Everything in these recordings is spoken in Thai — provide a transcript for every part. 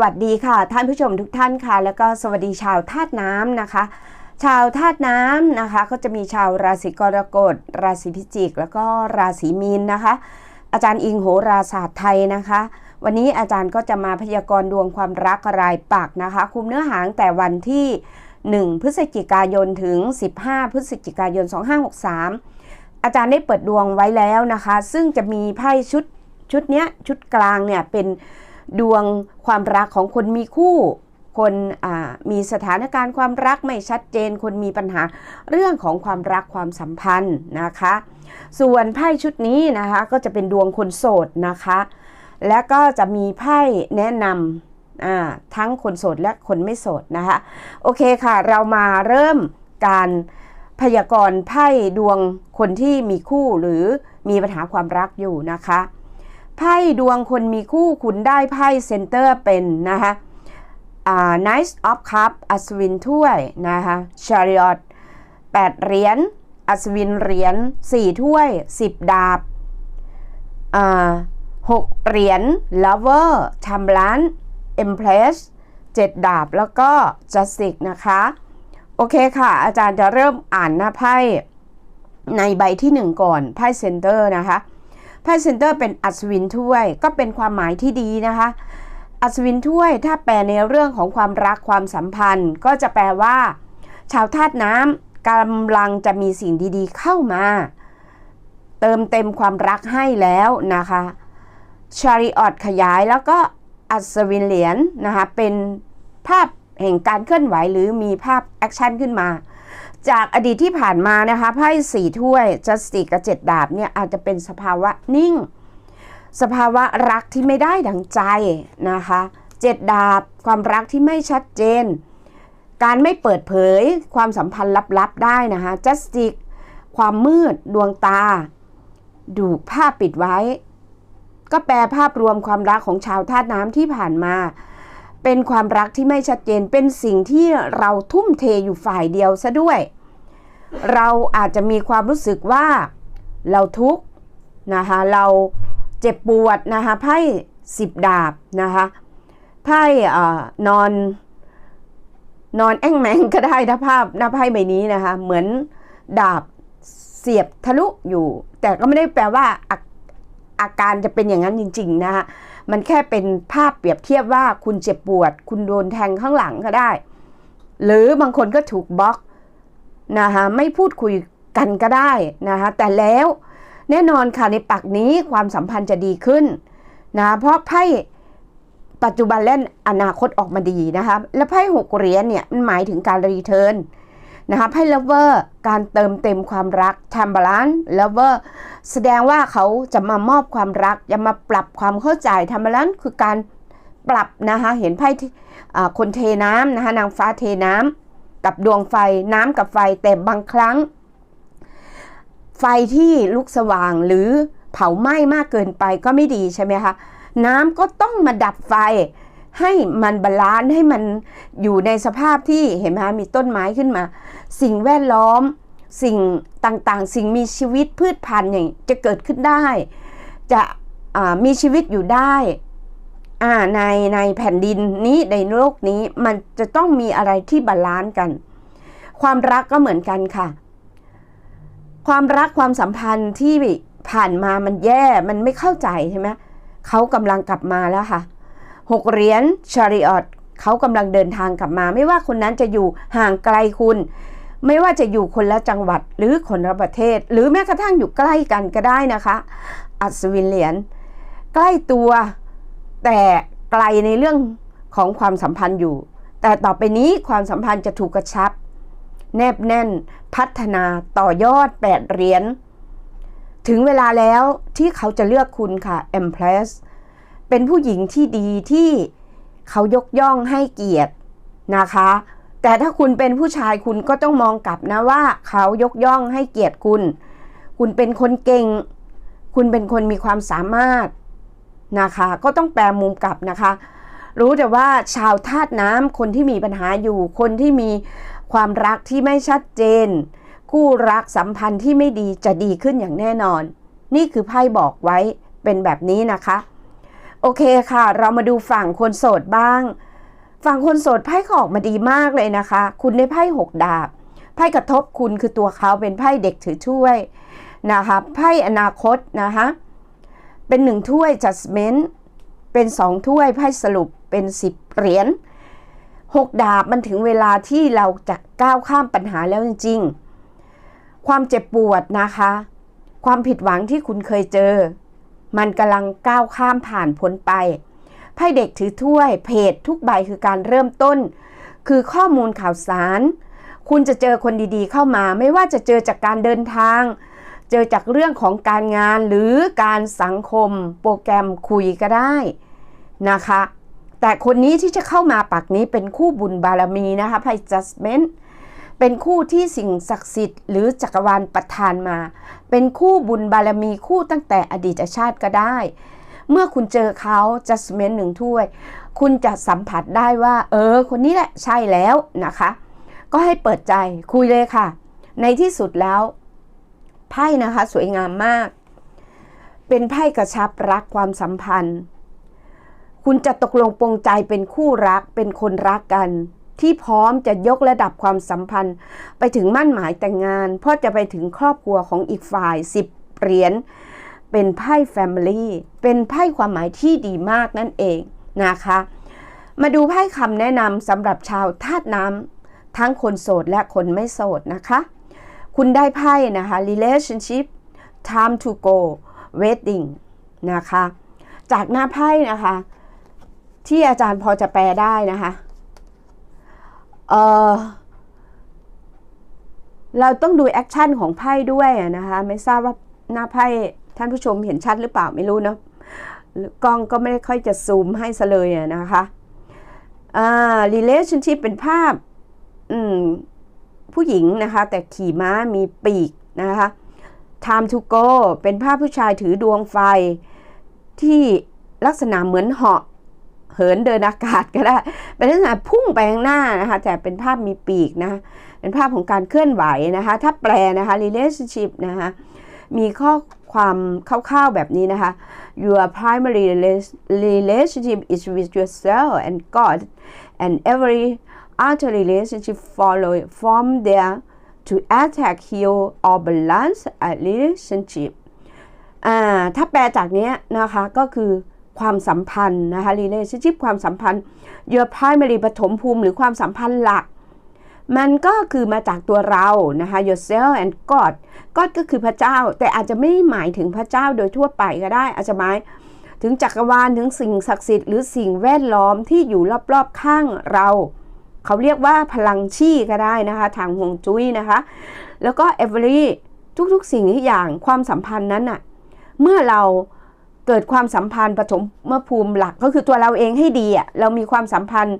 วัสดีค่ะ ท่านผู้ชมทุกท่านค่ะ แล้วก็สวัสดีชาวธาตุน้ำนะคะ ชาวธาตุน้ำนะคะ ก็จะมีชาวราศีกรกฎ ราศีพิจิก แล้วก็ราศีมีนนะคะ อาจารย์อิงโหราศาสตร์ไทยนะคะ วันนี้อาจารย์ก็จะมาพยากรณ์ดวงความรักรายปักนะคะ คุมเนื้อหางแต่วันที่ 1 พฤศจิกายนถึง 15 พฤศจิกายน 2563 อาจารย์ได้เปิดดวงไว้แล้วนะคะ ซึ่งจะมีไพ่ชุดชุดเนี้ยชุดกลางเนี่ยเป็น ดวงความรักของคนมีคู่ คนมีสถานการณ์ความรักไม่ชัดเจน คนมีปัญหาเรื่องของความรักความสัมพันธ์นะคะ ส่วนไพ่ชุดนี้นะคะก็จะเป็นดวงคนโสดนะคะ และก็จะมีไพ่แนะนำทั้งคนโสดและคนไม่โสดนะคะโอเคค่ะเรามาเริ่มการพยากรณ์ไพ่ดวงคนที่มีคู่หรือมีปัญหาความรักอยู่นะคะ ไพ่ดวงคนมีคู่คุณได้ไพ่เซนเตอร์เป็นนะคะอ่า Knight of Cup อัศวินถ้วยนะคะ Chariot 8เหรียญอัศวินเหรียญ4ถ้วย 10 ดาบอ่า6เหรียญ Lover ชำล้าน Empress 7 ดาบแล้วก็ Justice นะคะ โอเคค่ะ อาจารย์จะเริ่มอ่านหน้าไพ่ในใบที่ 1 ก่อนไพ่เซนเตอร์นะคะ ไพ่เซนเตอร์เป็นอัศวินถ้วย ก็เป็นความหมายที่ดีนะคะ อัศวินถ้วยถ้าแปลในเรื่องของความรักความสัมพันธ์ ก็จะแปลว่า ชาวธาตุน้ำกำลังจะมีสิ่งดีๆ เข้ามา เติมเต็มความรักให้แล้วนะคะชาริออตขยายแล้วก็อัศวินเหรียญนนะคะเป็นภาพแห่งการเคลื่อนไหวหรือมีภาพแอคชั่นขึ้นมา จากอดีตที่ผ่านมานะคะไพ่สี่ถ้วยจัสติกกับเจ็ดดาบเนี่ยอาจจะเป็นสภาวะนิ่ง สภาวะรักที่ไม่ได้ดังใจนะคะเจ็ดดาบความรักที่ไม่ชัดเจน การไม่เปิดเผยความสัมพันธ์ลับๆได้นะคะจัสติกความมืดดวงตา ดูภาพปิดไว้ ก็แปลภาพรวมความรักของชาวธาตุน้ำที่ผ่านมา เป็นความรักที่ไม่ชัดเจนเป็นสิ่งที่เราทุ่มเทอยู่ฝ่ายเดียวซะด้วย เราอาจจะมีความรู้สึกว่าเราทุกข์นะคะเราเจ็บปวดนะคะไพ่สิบดาบนะคะไพ่นอนนอนแอ่งแมงก็ได้นะภาพหน้าไพ่ใบนี้นะคะเหมือนดาบเสียบทะลุอยู่ แต่ก็ไม่ได้แปลว่าอาอาการจะเป็นอย่างนั้นจริง ๆ นะคะมันแค่เป็นภาพเปรียบเทียบว่าคุณเจ็บปวด คุณโดนแทงข้างหลังก็ได้ หรือบางคนก็ถูกบล็อก นะคะไม่พูดคุยกันก็ได้นะคะแต่แล้วแน่นอนค่ะในปักนี้ความสัมพันธ์จะดีขึ้นนะเพราะไพ่ปัจจุบันและอนาคตออกมาดีนะคะและไพ่หกเหรียญเนี่ยมันหมายถึงการรีเทิร์นนะคะไพ่เลเวอร์การเติมเต็มความรักทำบาลานซ์เลเวอร์แสดงว่าเขาจะมามอบความรักจะมาปรับความเข้าใจทำบาลานซ์คือการปรับนะคะเห็นไพ่คนเทน้ำนะคะนางฟ้าเทน้ำ กับดวงไฟน้ำกับไฟแต่บางครั้ง ไฟที่ลุกสว่างหรือเผาไหม้มากเกินไปก็ไม่ดีใช่ไหมคะน้ำก็ต้องมาดับไฟให้มันบาลานซ์ให้มันอยู่ในสภาพที่เห็นไหมมีต้นไม้ขึ้นมา สิ่งแวดล้อมสิ่งต่างๆ สิ่งมีชีวิตพืชพันธุ์อย่างจะเกิดขึ้นได้ จะมีชีวิตอยู่ได้ ในในแผ่นดินนี้ในโลกนี้มันจะต้องมีอะไรที่บาลานซ์กัน ความรักก็เหมือนกันค่ะ ความรักความสัมพันธ์ที่ผ่านมามันแย่มันไม่เข้าใจใช่ไหมเขากำลังกลับมาแล้วค่ะหกเหรียญชาริออตเขากำลังเดินทางกลับมา ไม่ว่าคนนั้นจะอยู่ห่างไกลคุณ ไม่ว่าจะอยู่คนละจังหวัดหรือคนละประเทศ หรือแม้กระทั่งอยู่ใกล้กันก็ได้นะคะ อัศวินเหรียญใกล้ตัว แต่ไกลในเรื่องของความสัมพันธ์อยู่ แต่ต่อไปนี้ความสัมพันธ์จะถูกกระชับ แนบแน่น พัฒนาต่อยอดแปดเหรียญถึงเวลาแล้วที่เขาจะเลือกคุณค่ะ Empress เป็นผู้หญิงที่ดีที่เขายกย่องให้เกียรตินะคะ แต่ถ้าคุณเป็นผู้ชายคุณก็ต้องมองกลับนะว่าเขายกย่องให้เกียรติคุณ คุณเป็นคนเก่ง คุณเป็นคนมีความสามารถ นะคะ ก็ต้องแปลมุมกลับนะคะ รู้แต่ว่าชาวธาตุน้ำคนที่มีปัญหาอยู่ คนที่มีความรักที่ไม่ชัดเจน คู่รักสัมพันธ์ที่ไม่ดีจะดีขึ้นอย่างแน่นอน นี่คือไพ่บอกไว้เป็นแบบนี้นะคะ โอเคค่ะ เรามาดูฝั่งคนโสดบ้าง ฝั่งคนโสดไพ่ก็ออกมาดีมากเลยนะคะ คุณได้ไพ่หกดาบไพ่กระทบคุณคือตัวเขาเป็นไพ่เด็กถือถ้วยนะคะไพ่อนาคตนะคะ เป็นหนึ่งถ้วย judgment เป็นสองถ้วยไพ่สรุปเป็นสิบเหรียญหกดาบมันถึงเวลาที่เราจะก้าวข้ามปัญหาแล้วจริง ๆ ความเจ็บปวดนะคะ ความผิดหวังที่คุณเคยเจอ มันกำลังก้าวข้ามผ่านพ้นไปไพ่เด็กถือถ้วย เพจทุกใบคือการเริ่มต้น คือข้อมูลข่าวสาร คุณจะเจอคนดีๆเข้ามา ไม่ว่าจะเจอจากการเดินทาง เจอจากเรื่องของการงานหรือการสังคมโปรแกรมคุยก็ได้นะคะ แต่คนนี้ที่จะเข้ามาปักนี้เป็นคู่บุญบารมีนะคะไพ่ judgment เป็นคู่ที่สิ่งศักดิ์สิทธิ์หรือจักรวาลประทานมา เป็นคู่บุญบารมีคู่ตั้งแต่อดีตชาติก็ได้ เมื่อคุณเจอเขา judgment หนึ่งถ้วย คุณจะสัมผัสได้ว่า เออ คนนี้แหละใช่แล้วนะคะ ก็ให้เปิดใจคุยเลยค่ะ ในที่สุดแล้ว ไพ่นะคะสวยงามมาก เป็นไพ่กระชับรักความสัมพันธ์ คุณจะตกลงปรงใจเป็นคู่รักเป็นคนรักกัน ที่พร้อมจะยกระดับความสัมพันธ์ ไปถึงมั่นหมายแต่งงาน เพราะจะไปถึงครอบครัวของอีกฝ่ายสิบเหรียญเป็นไพ่ Family เป็นไพ่ความหมายที่ดีมากนั่นเองนะคะ มาดูไพ่คำแนะนำสำหรับชาวธาตุน้ำทั้งคนโสดและคนไม่โสดนะคะ คุณได้ไพ่นะคะ relationship time to go wedding นะคะ จากหน้าไพ่นะคะ ที่อาจารย์พอจะแปลได้นะคะ เออเราต้องดูแอคชั่นของไพ่ด้วยนะคะ ไม่ทราบว่าหน้าไพ่ท่านผู้ชมเห็นชัดหรือเปล่าไม่รู้นะกล้องก็ไม่ได้ค่อยจะซูมให้ซะเลยนะคะอ่า relationship เป็นภาพ อืม ผู้หญิงนะคะ แต่ขี่ม้ามีปีกนะคะ time to go เป็นภาพผู้ชายถือดวงไฟ ที่ลักษณะเหมือนเหาะเหินเดินอากาศก็ได้ เป็นลักษณะพุ่งไปข้างหน้านะคะ แต่เป็นภาพมีปีกนะะเป็นภาพของการเคลื่อนไหวนะคะ ถ้าแปลนะคะ relationship นะคะ มีข้อความคร่าวๆแบบนี้นะคะ your primary relationship is with yourself and God and every other relationship follow from there to attack heal or balance a relationship อ่าถ้าแปลจากนี้นะคะก็คือความสัมพันธ์นะคะ relationship ความสัมพันธ์ your primary ปฐมภูมิหรือความสัมพันธ์หลัก มันก็คือมาจากตัวเรานะคะ yourself and God God ก็คือพระเจ้า แต่อาจจะไม่หมายถึงพระเจ้าโดยทั่วไปก็ได้ อาจจะหมายถึงจักรวาลถึงสิ่งศักดิ์สิทธิ์หรือสิ่งแวดล้อมที่อยู่รอบๆข้างเรา เขาเรียกว่าพลังชี่ก็ได้นะคะทางฮวงจุ้ยนะคะ แล้วก็ every ทุกๆ สิ่งทุกอย่างความสัมพันธ์นั้นน่ะเมื่อเราเกิดความสัมพันธ์ปฐมเมื่อภูมิหลักก็คือตัวเราเองให้ดีอะเรามีความสัมพันธ์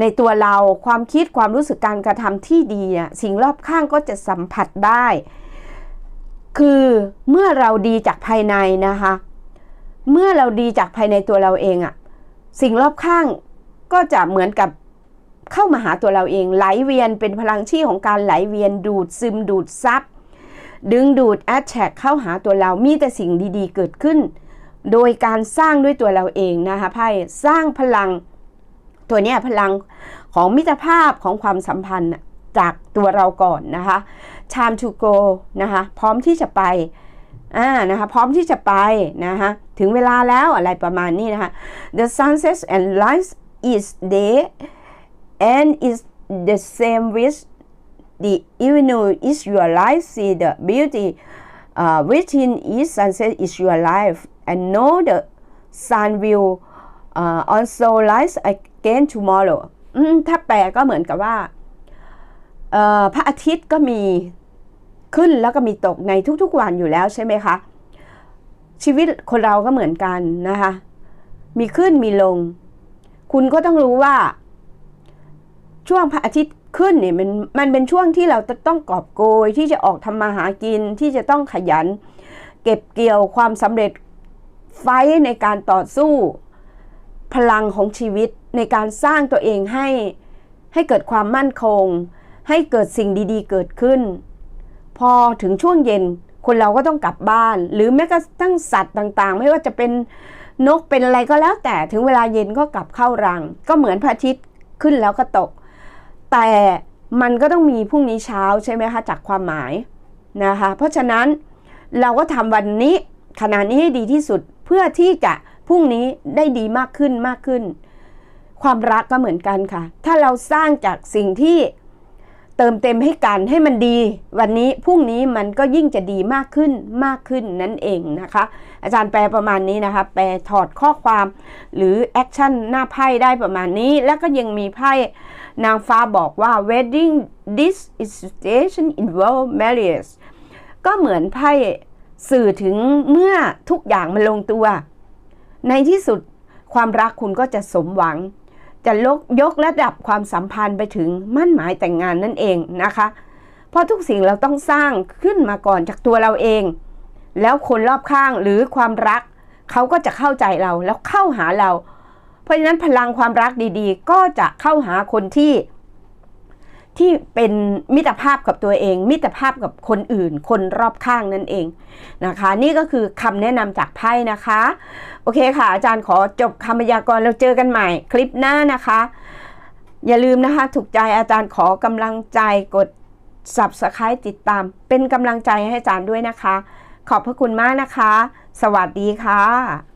ในตัวเราความคิดความรู้สึกการกระทำที่ดีอะสิ่งรอบข้างก็จะสัมผัสได้ คือเมื่อเราดีจากภายในนะคะ เมื่อเราดีจากภายในตัวเราเองอะสิ่งรอบข้างก็จะเหมือนกับ เข้ามาหาตัวเราเองไหลเวียนเป็นพลังชี่ของการไหลเวียนดูดซึมดูดซับดึงดูดแอดแทกเข้าหาตัวเรามีแต่สิ่งดีๆ เกิดขึ้น โดยการสร้างด้วยตัวเราเองนะคะไพ่สร้างพลังตัวนี้พลังของมิตรภาพของความสัมพันธ์จากตัวเราก่อนนะคะ time to go นะคะพร้อมที่จะไปอ่านะคะพร้อมที่จะไปนะคะถึงเวลาแล้วอะไรประมาณนี้นะคะ the sunset and rise is day and is the same with the evening is your life see the beauty uh, within each sunset is your life and know the sun will uh, also rise again tomorrow ถ้าแปลก็เหมือนกับว่าพระอาทิตย์ก็มีขึ้นแล้วก็มีตกในทุกๆวันอยู่แล้วใช่ไหมคะ ชีวิตคนเราก็เหมือนกันนะคะ มีขึ้นมีลง คุณก็ต้องรู้ว่า ช่วงพระอาทิตย์ขึ้นเนี่ยมันมันเป็นช่วงที่เราต้องกอบโกยที่จะออกทำมาหากินที่จะต้องขยัน เก็บเกี่ยวความสำเร็จไฟในการต่อสู้ พลังของชีวิตในการสร้างตัวเองให้ให้เกิดความมั่นคง ให้เกิดสิ่งดีๆ เกิดขึ้น พอถึงช่วงเย็นคนเราก็ต้องกลับบ้าน หรือแม้กระทั่งสัตว์ต่างๆ ไม่ว่าจะเป็นนกเป็นอะไรก็แล้วแต่ถึงเวลาเย็นก็กลับเข้ารัง ก็เหมือนพระอาทิตย์ขึ้นแล้วก็ตก แต่มันก็ต้องมีพรุ่งนี้เช้าใช่ไหมคะจากความหมายนะคะเพราะฉะนั้นเราก็ทำวันนี้ขณะนี้ให้ดีที่สุดเพื่อที่จะพรุ่งนี้ได้ดีมากขึ้นมากขึ้น ความรักก็เหมือนกันค่ะ ถ้าเราสร้างจากสิ่งที่ เติมเต็มให้กันให้มันดี วันนี้พรุ่งนี้มันก็ยิ่งจะดีมากขึ้นมากขึ้นนั่นเองนะคะ อาจารย์แปลประมาณนี้นะคะ แปลถอดข้อความหรือแอคชั่นหน้าไพ่ได้ประมาณนี้ แล้วก็ยังมีไพ่นางฟ้าบอกว่า wedding this is situation involve marriage ก็เหมือนไพ่สื่อถึงเมื่อทุกอย่างมันลงตัว ในที่สุดความรักคุณก็จะสมหวัง จะลกยกระดับความสัมพันธ์ไปถึงมั่นหมายแต่งงานนั่นเองนะคะ เพราะทุกสิ่งเราต้องสร้างขึ้นมาก่อนจากตัวเราเอง แล้วคนรอบข้างหรือความรัก เขาก็จะเข้าใจเราแล้วเข้าหาเรา เพราะฉะนั้นพลังความรักดีๆ ก็จะเข้าหาคนที่ ที่เป็นมิตรภาพกับตัวเอง มิตรภาพกับคนอื่น คนรอบข้างนั่นเองนะคะ นี่ก็คือคำแนะนำจากไพ่นะคะ โอเคค่ะ อาจารย์ขอจบคำพยากรณ์เราเจอกันใหม่คลิปหน้านะคะ อย่าลืมนะคะ ถูกใจอาจารย์ขอกำลังใจกด subscribe ติดตาม เป็นกำลังใจให้อาจารย์ด้วยนะคะ ขอบพระคุณมากนะคะ สวัสดีค่ะ